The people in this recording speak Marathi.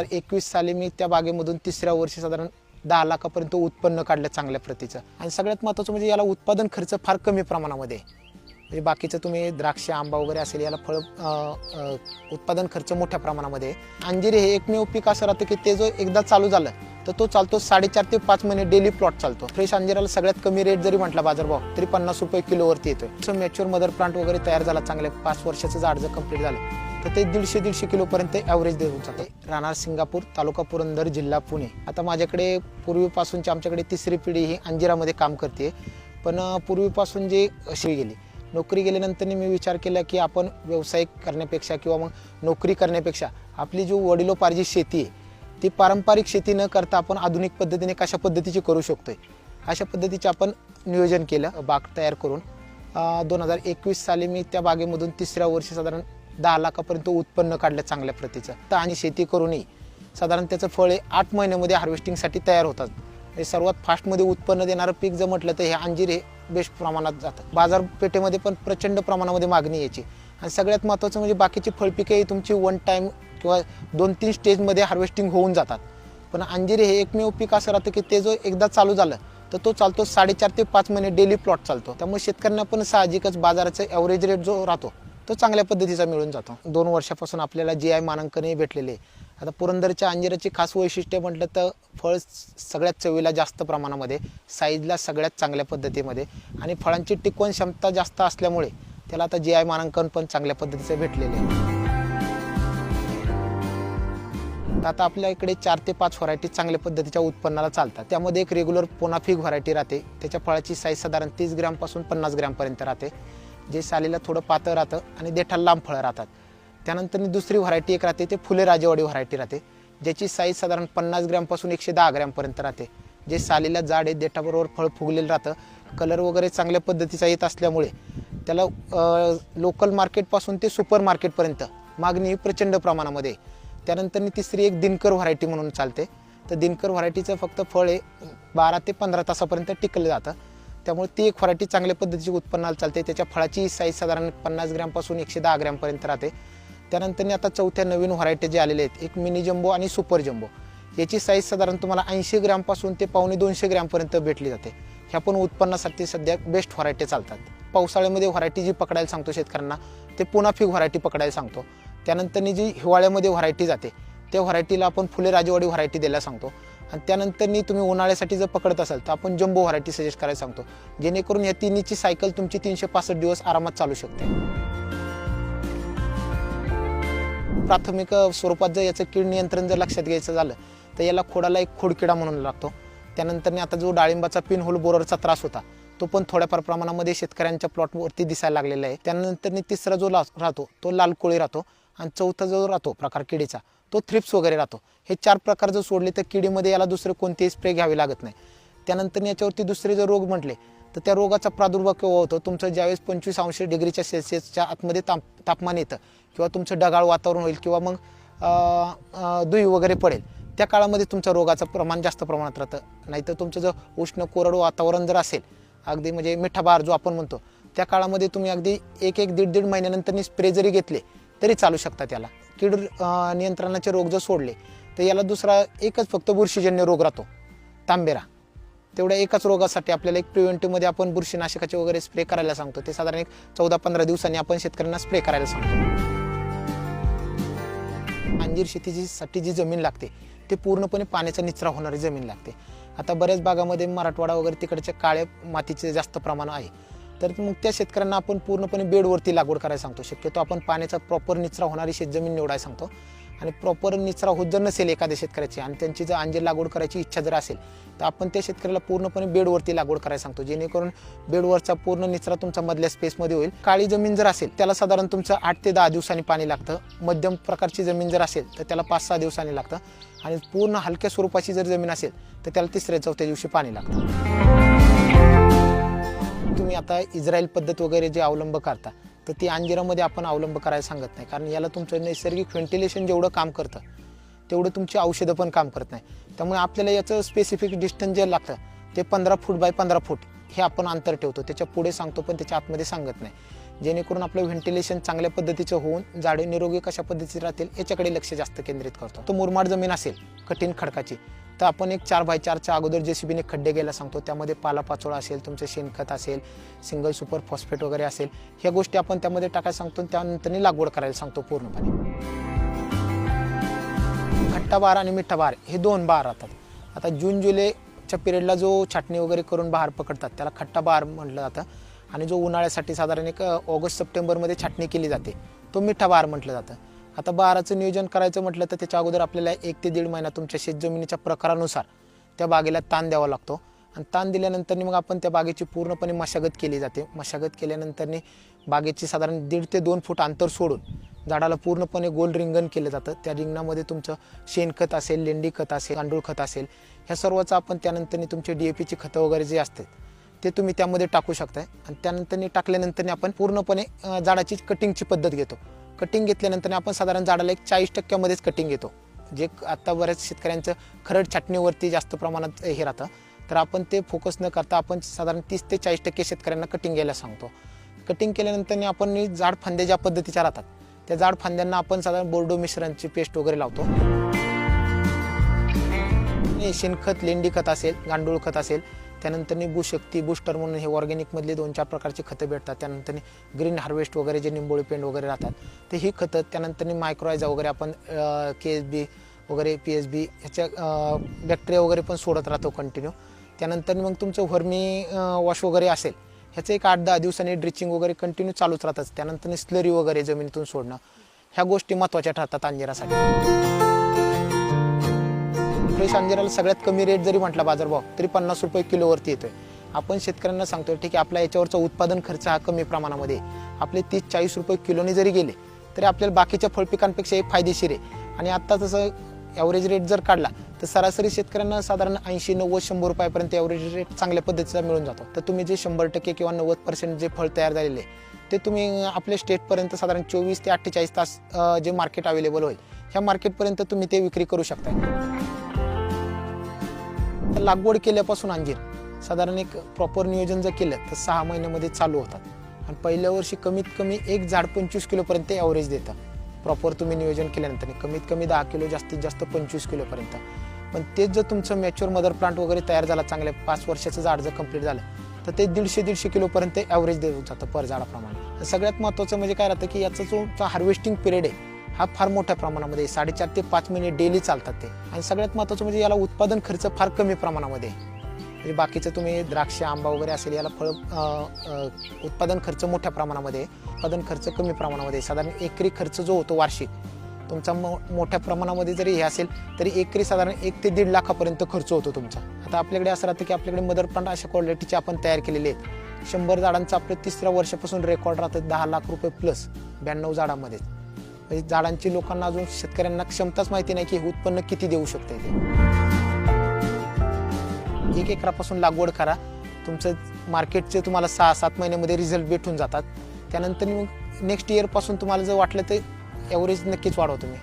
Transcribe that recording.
हजार एकवीस साली मी त्या बागेमधून तिसऱ्या वर्षी साधारण दहा लाखापर्यंत उत्पन्न काढलं चांगल्या प्रतीचं. आणि सगळ्यात महत्त्वाचं म्हणजे याला उत्पादन खर्च फार कमी प्रमाणामध्ये म्हणजे बाकीचं तुम्ही द्राक्ष आंबा वगैरे असेल याला फळ उत्पादन खर्च मोठ्या प्रमाणामध्ये अंजीर हे एकमेव पीक असं राहतं की ते जो एकदा चालू झालं तर तो चालतो साडेचार ते पाच महिने डेली प्लॉट चालतो. फ्रेश अंजिराला सगळ्यात कमी रेट जरी म्हटला बाजारभाव तरी पन्नास रुपये किलोवरती येतोय. तसं मॅच्युअर मदर प्लांट वगैरे तयार झाला चांगले पाच वर्षाचं झाड जर कंप्लीट झालं तर ते दीडशे दीडशे किलोपर्यंत ॲव्हरेज देऊन जाते राहणार सिंगापूर तालुका पुरंदर जिल्हा पुणे. आता माझ्याकडे पूर्वीपासूनची आमच्याकडे तिसरी पिढी ही अंजिरामध्ये काम करते. पण पूर्वीपासून जे अशी गेली. नोकरी गेल्यानंतर मी विचार केला की आपण व्यवसाय करण्यापेक्षा किंवा मग नोकरी करण्यापेक्षा आपली जी वडिलोपार्जित शेती आहे ती पारंपरिक शेती न करता आपण आधुनिक पद्धतीने कशा पद्धतीची करू शकतोय? अशा पद्धतीचे आपण नियोजन केलं बाग तयार करून. दोन हजार एकवीस साली मी त्या बागेमधून तिसऱ्या वर्षी साधारण दहा लाखापर्यंत उत्पन्न काढलं चांगल्या प्रतीचं. तर आणि शेती करूनही साधारण त्याचं फळ हे आठ महिन्यामध्ये हार्वेस्टिंगसाठी तयार होतात. हे सर्वात फास्टमध्ये उत्पन्न देणारं पीक जर म्हटलं तर हे अंजीर हे बेस्ट प्रमाणात जातं. बाजारपेठेमध्ये पण प्रचंड प्रमाणामध्ये मागणी याची आणि सगळ्यात महत्त्वाचं म्हणजे बाकीची फळपिके ही तुमची वन टाईम किंवा दोन तीन स्टेजमध्ये हार्वेस्टिंग होऊन जातात. पण अंजीर हे एकमेव पीक असं राहतं की ते जो एकदा चालू झालं तर तो चालतो साडेचार ते पाच महिने डेली प्लॉट चालतो. त्यामुळे शेतकऱ्यांना पण साहजिकच बाजाराचा ॲव्हरेज रेट जो राहतो तो चांगल्या पद्धतीचा मिळून जातो. दोन वर्षापासून आपल्याला जी आय मानांकनही भेटलेले आता पुरंदरच्या अंजिराची खास वैशिष्ट्य म्हटलं तर फळ सगळ्यात चवीला जास्त प्रमाणामध्ये साईजला सगळ्यात चांगल्या पद्धतीमध्ये आणि फळांची टिकवण क्षमता जास्त असल्यामुळे त्याला आता जी आय मानांकन पण चांगल्या पद्धतीचं भेटलेले आहे. तर आता आपल्या इकडे चार ते पाच व्हरायटी चांगल्या पद्धतीच्या उत्पन्नाला चालतात. त्यामध्ये एक रेग्युलर पोनाफिक व्हरायटी राहते. त्याच्या फळाची साईज साधारण तीस ग्रॅमपासून पन्नास ग्रॅमपर्यंत राहते. जे सालीला थोडं पातळ राहतं आणि देठाला लांब फळं राहतात. त्यानंतर दुसरी व्हरायटी एक राहते ते फुले राजेवाडी व्हरायटी राहते ज्याची साईज साधारण पन्नास ग्रॅमपासून एकशे दहा ग्रॅमपर्यंत राहते. जे सालीला जाड आहे देठाबरोबर फळ फुगलेलं राहतं कलर वगैरे चांगल्या पद्धतीचा येत असल्यामुळे त्याला लोकल मार्केटपासून ते सुपर मार्केटपर्यंत मागणी ही प्रचंड प्रमाणामध्ये त्यानंतर तिसरी एक दिनकर व्हरायटी म्हणून चालते. तर दिनकर व्हरायटीचं फक्त फळ हे बारा ते पंधरा तासापर्यंत टिकलं जातं. त्यामुळे ती एक व्हरायटी चांगल्या पद्धतीची उत्पन्नाला चालते. त्याच्या फळाची साईज साधारण पन्नास ग्रॅमपासून एकशे दहा ग्रॅमपर्यंत राहते. त्यानंतर आता चौथ्या नवीन व्हरायटी जे आलेले आहेत एक मिनी जम्बो आणि सुपर जम्बो याची साईज साधारण तुम्हाला ऐंशी ग्रॅमपासून ते पावणे दोनशे ग्रॅमपर्यंत भेटली जाते. ह्या पण उत्पन्नासाठी सध्या बेस्ट व्हरायटी चालतात. पावसाळ्यामध्ये व्हरायटी जी पकडायला सांगतो शेतकऱ्यांना ते पुन्हा पुनाफिक व्हरायटी पकडायला सांगतो. त्यानंतर जी हिवाळ्यामध्ये व्हरायटी जाते त्या व्हरायटीला आपण फुले राजेवाडी व्हरायटी द्यायला सांगतो. आणि त्यानंतरनी तुम्ही उन्हाळ्यासाठी जर पकडत असाल तर आपण जम्बो व्हरायटी सजेस्ट करायला सांगतो. जेणेकरून या तिन्हीची सायकल तुमची तीनशे पासष्ट दिवस आरामात चालू शकते. प्राथमिक स्वरूपात जर याचं कीड नियंत्रण जर लक्षात घ्यायचं झालं तर याला खोडाला एक खोडकिडा म्हणून लागतो. त्यानंतर आता जो डाळिंबाचा पिन होल बोररचा त्रास होता तो पण थोड्याफार प्रमाणामध्ये शेतकऱ्यांच्या प्लॉटवरती दिसायला लागलेला आहे. त्यानंतर तिसरा जो ला राहतो तो लाल कोळी राहतो आणि चौथा जो राहतो प्रकार किडीचा तो थ्रिप्स वगैरे राहतो. हे चार प्रकार जर सोडले तर किडीमध्ये याला दुसरे कोणतेही स्प्रे घ्यावे लागत नाही. त्यानंतर याच्यावरती दुसरे जर रोग म्हटले तर त्या रोगाचा प्रादुर्भाव केव्हा होतो? तुमचं ज्यावेळेस पंचवीस अंश डिग्रीच्या सेल्सिअसच्या आतमध्ये ताप तापमान येतं किंवा तुमचं ढगाळ वातावरण होईल किंवा मग दुई वगैरे पडेल त्या काळामध्ये तुमच्या रोगाचं प्रमाण जास्त प्रमाणात राहतं. नाहीतर तुमचं जर उष्ण कोरड वातावरण जर असेल अगदी म्हणजे मिठा बार जो आपण म्हणतो त्या काळामध्ये तुम्ही अगदी एक एक दीड दीड महिन्यानंतर स्प्रे जरी घेतले तरी चालू शकता त्याला कीड नियंत्रणाचे रोग जर सोडले तर याला दुसरा एकच फक्त बुरशीजन्य रोग राहतो तांबेरा. तेवढ्या एकाच रोगासाठी आपल्याला एक प्रिव्हेंटिव्हमध्ये आपण बुरशीनाशकाचे वगैरे स्प्रे करायला सांगतो. ते साधारण एक चौदा पंधरा दिवसांनी आपण शेतकऱ्यांना स्प्रे करायला सांगतो. अंजीर शेतीसाठी जी जमीन लागते ते पूर्णपणे पाण्याचा निचरा होणारी जमीन लागते. आता बऱ्याच भागामध्ये मराठवाडा वगैरे तिकडच्या काळ्या मातीचे जास्त प्रमाण आहे. तर मग त्या शेतकऱ्यांना आपण पूर्णपणे बेडवरती लागवड करायला सांगतो. शक्यतो आपण पाण्याचा प्रॉपर निचरा होणारी शेतजमीन निवडायला सांगतो. आणि प्रॉपर निचरा होत जर नसेल एखाद्या शेतकऱ्याची आणि त्यांची जर अंजीर लागवड करायची इच्छा जर असेल तर आपण त्या शेतकऱ्याला पूर्णपणे बेडवरती लागवड करायला सांगतो. जेणेकरून बेडवरचा पूर्ण निचरा तुमचा मधल्या स्पेसमध्ये होईल. काळी जमीन जर असेल त्याला साधारण तुमचं आठ ते दहा दिवसांनी पाणी लागतं. मध्यम प्रकारची जमीन जर असेल तर त्याला पाच सहा दिवसांनी लागतं. आणि पूर्ण हलक्या स्वरूपाची जर जमीन असेल तर त्याला तिसऱ्या चौथ्या दिवशी पाणी लागतं. तुम्ही आता इस्रायल पद्धत वगैरे जे अवलंब करता तर ती अंजिरामध्ये आपण अवलंब करायला सांगत नाही. कारण याला तुमचं नैसर्गिक व्हेंटिलेशन जेवढं काम करतं तेवढं तुमची औषधं पण काम करत नाही. त्यामुळे आपल्याला याचं स्पेसिफिक डिस्टन्स जे लागतं ते पंधरा फूट बाय पंधरा फूट हे आपण अंतर ठेवतो. त्याच्या पुढे सांगतो पण त्याच्या आतमध्ये सांगत नाही. जेणेकरून आपलं व्हेंटिलेशन चांगल्या पद्धतीचं होऊन झाडे निरोगी कशा पद्धतीचे राहतील याच्याकडे लक्ष जास्त केंद्रित करतो. तो मुरमाड जमीन असेल कठीण खडकाची तर आपण एक चार बाय चारच्या अगोदर जे सीबीने खड्डे घ्यायला सांगतो. त्यामध्ये पालापाचोळा असेल तुमचं शेणखत असेल सिंगल सुपर फॉस्फेट वगैरे असेल ह्या गोष्टी आपण त्यामध्ये टाकायला सांगतो आणि त्यानंतर लागवड करायला सांगतो पूर्णपणे. खट्टा बार आणि मिठा बार हे दोन बार राहतात. आता जून जुलैच्या पिरियडला जो छाटणी वगैरे करून बाहेर पकडतात त्याला खट्टा बार म्हटलं जातं. आणि जो उन्हाळ्यासाठी साधारण एक ऑगस्ट सप्टेंबरमध्ये छाटणी केली जाते तो मिठा बार म्हटलं जातं. आता बाराचं नियोजन करायचं म्हटलं तर त्याच्या अगोदर आपल्याला एक ते दीड महिना तुमच्या शेतजमिनीच्या प्रकारानुसार त्या बागेला ताण द्यावा लागतो. आणि ताण दिल्यानंतर मग आपण त्या बागेची पूर्णपणे मशागत केली जाते. मशागत केल्यानंतर बागेची साधारण दीड ते दोन फूट अंतर सोडून झाडाला पूर्णपणे गोल रिंगण केलं जातं. त्या रिंगणामध्ये तुमचं शेणखत असेल लेंडी खत असेल गांडूळ खत असेल ह्या सर्वचं आपण त्यानंतर तुमचे डी ए पीची खतं वगैरे जे असतात ते तुम्ही त्यामध्ये टाकू शकताय. आणि त्यानंतर टाकल्यानंतर आपण पूर्णपणे झाडाची कटिंगची पद्धत घेतो. कटिंग घेतल्यानंतर आपण साधारण झाडाला एक चाळीस टक्क्यामध्येच कटिंग घेतो. जे आत्ता बऱ्याच शेतकऱ्यांचं खरड छाटणीवरती जास्त प्रमाणात हे राहतं. तर आपण ते फोकस न करता आपण साधारण तीस ते चाळीस टक्के शेतकऱ्यांना कटिंग घ्यायला सांगतो. कटिंग केल्यानंतर आपण जाड झाड फांद्या ज्या पद्धतीच्या राहतात त्या झाड फांद्यांना आपण साधारण बोर्डो मिश्रणची पेस्ट वगैरे लावतो. शेणखत लेंडी खत असेल गांडूळ खत असेल त्यानंतर भूशक्ती बूस्टर म्हणून हे ऑर्गॅनिकमधले दोन चार प्रकारचे खतं भेटतात. त्यानंतर ग्रीन हार्वेस्ट वगैरे जे निंबोळी पेंड वगैरे राहतात तर ही खतं त्यानंतर मायक्रोआयझा वगैरे आपण के एस बी वगैरे पी एस बी ह्याच्या बॅक्टेरिया वगैरे पण सोडत राहतो कंटिन्यू त्यानंतर मग तुमचं व्हर्मी वॉश वगैरे असेल ह्याचं एक आठ दहा दिवसांनी ड्रिचिंग वगैरे कंटिन्यू चालूच राहतात त्यानंतर स्लरी वगैरे जमिनीतून सोडणं ह्या गोष्टी महत्त्वाच्या ठरतात अंजिरासाठी. फ्रेश अंजिराला सगळ्यात कमी रेट जरी म्हटला बाजारभाव तरी पन्नास रुपये किलोवरती येतोय. आपण शेतकऱ्यांना सांगतोय ठीक आहे आपला याच्यावरचा उत्पादन खर्च हा कमी प्रमाणामध्ये आपले तीस चाळीस रुपये किलोने जरी गेले तरी आपल्याला बाकीच्या फळपिकांपेक्षा एक फायदेशीर आहे. आणि आत्ता तसं ॲव्हरेज रेट जर काढला तर सरासरी शेतकऱ्यांना साधारण ऐंशी नव्वद शंभर रुपयापर्यंत ॲव्हरेज रेट चांगल्या पद्धतीचा मिळून जातो. तर तुम्ही जे शंभर टक्के किंवा नव्वद पर्सेंट जे फळ तयार झालेले आहे, ते तुम्ही आपल्या स्टेटपर्यंत साधारण चोवीस ते अठ्ठेचाळीस तास जे मार्केट अवेलेबल होईल ह्या मार्केटपर्यंत तुम्ही ते विक्री करू शकता. लागवड केल्यापासून अंजीर साधारण एक प्रॉपर नियोजन जर केलं तर सहा महिन्यामध्ये चालू होतात. आणि पहिल्या वर्षी कमीत कमी एक झाड पंचवीस किलोपर्यंत ॲव्हरेज देतं. प्रॉपर तुम्ही नियोजन केल्यानंतर कमीत कमी दहा किलो जास्तीत जास्त पंचवीस किलोपर्यंत पण तेच जर तुमचं मॅच्युअर मदर प्लांट वगैरे तयार झाला चांगल्या पाच वर्षाचं झाड जर कंप्लीट झालं तर ते दीडशे दीडशे किलोपर्यंत ॲव्हरेज देऊ जातं पर झाडाप्रमाणे. सगळ्यात महत्त्वाचं म्हणजे काय राहतं की याचा जो हार्वेस्टिंग पिरियड आहे हा फार मोठ्या प्रमाणामध्ये साडेचार ते पाच महिने डेली चालतात ते. आणि सगळ्यात महत्त्वाचं म्हणजे याला उत्पादन खर्च फार कमी प्रमाणामध्ये म्हणजे बाकीचं तुम्ही द्राक्ष आंबा वगैरे असेल याला फळ उत्पादन खर्च मोठ्या प्रमाणामध्ये उत्पादन खर्च कमी प्रमाणामध्ये साधारण एकरी खर्च जो होतो वार्षिक तुमचा मो मोठ्या प्रमाणामध्ये जरी हे असेल तरी एकरी साधारण एक ते दीड लाखापर्यंत खर्च होतो तुमचा. आता आपल्याकडे असं राहतं की आपल्याकडे मदर प्लांट अशा क्वालिटीचे आपण तयार केलेले आहेत. शंभर झाडांचं आपलं तिसऱ्या वर्षापासून रेकॉर्ड राहतं दहा लाख रुपये प्लस ब्याण्णव झाडामध्ये. म्हणजे झाडांची लोकांना अजून शेतकऱ्यांना क्षमताच माहिती नाही की हे उत्पन्न किती देऊ शकते ते. एक एकरापासून लागवड करा. तुमचं मार्केटचे तुम्हाला सहा सात महिन्यामध्ये रिझल्ट भेटून जातात. त्यानंतर मग नेक्स्ट इयरपासून तुम्हाला जर वाटलं तर ॲव्हरेज नक्कीच वाढवा तुम्ही.